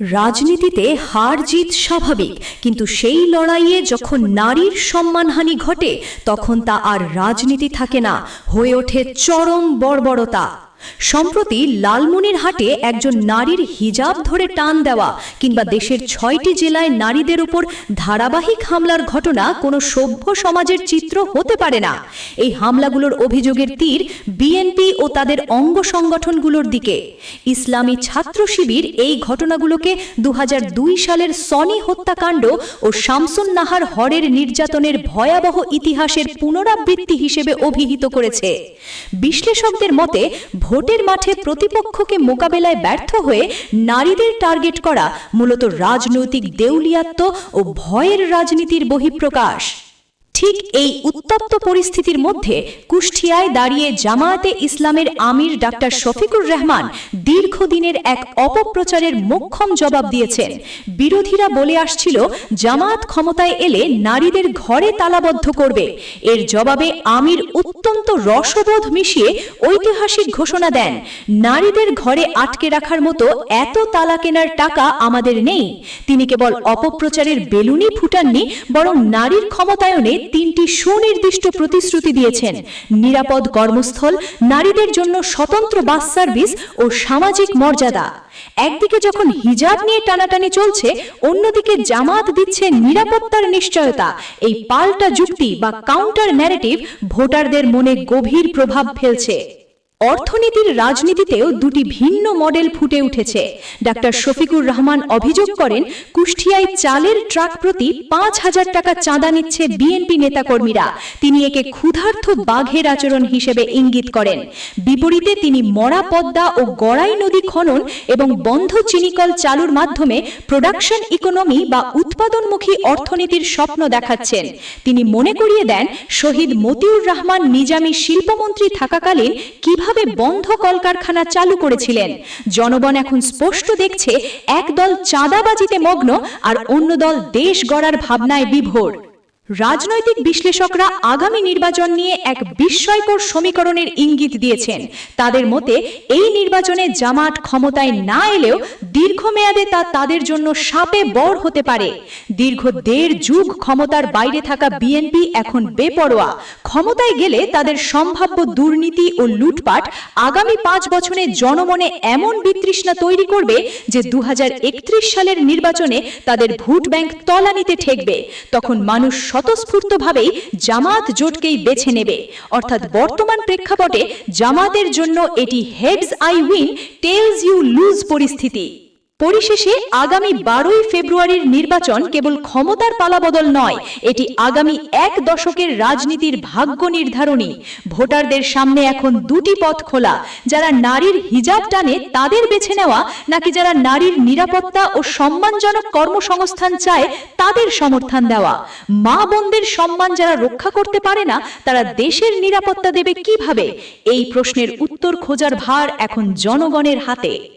রাজনীতিতে হার জিত স্বাভাবিক, কিন্তু সেই লড়াইয়ে যখন নারীর সম্মানহানি ঘটে, তখন তা আর রাজনীতি থাকে না, হয়ে ওঠে চরম বর্বরতা। সম্প্রতি লালমনিরহাটে একজন নারীর হিজাব ধরে টান দেওয়া কিংবা দেশের ছয়টি জেলায় নারীদের উপর ধারাবাহিক হামলার ঘটনা কোনো সভ্য সমাজের চিত্র হতে পারে না। এই হামলাগুলোর অভিযোগের তীর বিএনপি ও তাদের অঙ্গ সংগঠনগুলোর দিকে। ইসলামী ছাত্র শিবির এই ঘটনাগুলোকে দু হাজার দুই সালের সনি হত্যাকাণ্ড ও শামসুন নাহার হরের নির্যাতনের ভয়াবহ ইতিহাসের পুনরাবৃত্তি হিসেবে অভিহিত করেছে। বিশ্লেষকদের মতে ভোটের মাঠে প্রতিপক্ষকে মোকাবেলায় ব্যর্থ হয়ে নারীদের টার্গেট করা মূলত রাজনৈতিক দেউলিয়াত্ম ও ভয়ের রাজনীতির বহিঃপ্রকাশ। ঠিক এই উত্তপ্ত পরিস্থিতির মধ্যে কুষ্টিয়ায় দাঁড়িয়ে জামায়াতে ইসলামের আমির ডাক্তার শফিকুর রহমান দীর্ঘদিনের এক অপপ্রচারের মোক্ষম জবাব দিয়েছেন। বিরোধীরা বলে আসছিল, জামায়াত ক্ষমতায় এলে নারীদের ঘরে তালাবদ্ধ করবে। এর জবাবে আমির অত্যন্ত রসবোধ মিশিয়ে ঐতিহাসিক ঘোষণা দেন, নারীদের ঘরে আটকে রাখার মতো এত তালা কেনার টাকা আমাদের নেই। তিনি কেবল অপপ্রচারের বেলুনি ফুটাননি, বরং নারীর ক্ষমতায়নে তিনটি সুনির্দিষ্ট প্রতিশ্রুতি দিয়েছেন। নিরাপদ কর্মস্থল, নারীদের জন্য স্বতন্ত্র বাস সার্ভিস ও সামাজিক মর্যাদা। একদিকে যখন হিজাব নিয়ে টানাটানি চলছে, অন্যদিকে জামাত দিচ্ছে নিরাপত্তার নিশ্চয়তা। এই পাল্টা যুক্তি বা কাউন্টার ন্যারেটিভ ভোটারদের মনে গভীর প্রভাব ফেলছে। অর্থনীতির রাজনীতিতেও দুটি ভিন্ন মডেল ফুটে উঠেছে। ডাক্তার শফিকুর রহমান অভিযোগ করেন, কুষ্টিয়ায় চালের ট্রাক প্রতি পাঁচ হাজার টাকা চাঁদা নিচ্ছে বিএনপি নেতাকর্মীরা। তিনি একে ক্ষুধার্থ বাঘের আচরণ হিসেবে ইঙ্গিত করেন। বিপরীতে তিনি মরা পদ্মা ও গড়াই নদী খনন এবং বন্ধ চিনিকল চালুর মাধ্যমে প্রোডাকশন ইকোনমি বা উৎপাদনমুখী অর্থনীতির স্বপ্ন দেখাচ্ছেন। তিনি মনে করিয়ে দেন, শহীদ মতিউর রহমান নিজামী শিল্পমন্ত্রী থাকাকালীন কীভাবে কীভাবে বন্ধ কলকারখানা চালু করেছিলেন? জনগণ এখন স্পষ্ট দেখছে এক দল চাঁদাবাজিতে মগ্ন আর অন্য দল দেশ গড়ার ভাবনায় বিভোর। রাজনৈতিক বিশ্লেষকরা আগামী নির্বাচন নিয়ে এক বিস্ময়কর সমীকরণের ইঙ্গিত দিয়েছেন। তাদের মতে, এই নির্বাচনে জামাত ক্ষমতায় না এলেও দীর্ঘমেয়াদে তা তাদের জন্য সাপে বর হতে পারে। দীর্ঘ দেড় যুগ ক্ষমতার বাইরে থাকা বিএনপি এখন বেপরোয়া। ক্ষমতায় গেলে তাদের সম্ভাব্য দুর্নীতি ও লুটপাট আগামী পাঁচ বছরে জনমনে এমন বিতৃষ্ণা তৈরি করবে যে দু হাজার একত্রিশ সালের নির্বাচনে তাদের ভোট ব্যাংক তলানিতে ঠেকবে। তখন মানুষ স্বতঃস্ফূর্তভাবেই জামাত জোটকেই বেছে নেবে। অর্থাৎ বর্তমান প্রেক্ষাপটে জামাতের জন্য এটি heads I win, tails you lose পরিস্থিতি। পরিশেষে আগামী বারোই ফেব্রুয়ারির নির্বাচন কেবল ক্ষমতার পালাবদল নয়, এটি আগামী এক দশকের রাজনীতির ভাগ্য নির্ধারণী। ভোটারদের সামনে এখন দুটি পথ খোলা, যারা নারীর হিজাব টানে তাদের বেছে নেওয়া, নাকি যারা নারীর নিরাপত্তা ও সম্মানজনক কর্মসংস্থান চায় তাদের সমর্থন দেওয়া। মা বোনদের সম্মান যারা রক্ষা করতে পারে না, তারা দেশের নিরাপত্তা দেবে কীভাবে? এই প্রশ্নের উত্তর খোঁজার ভার এখন জনগণের হাতে।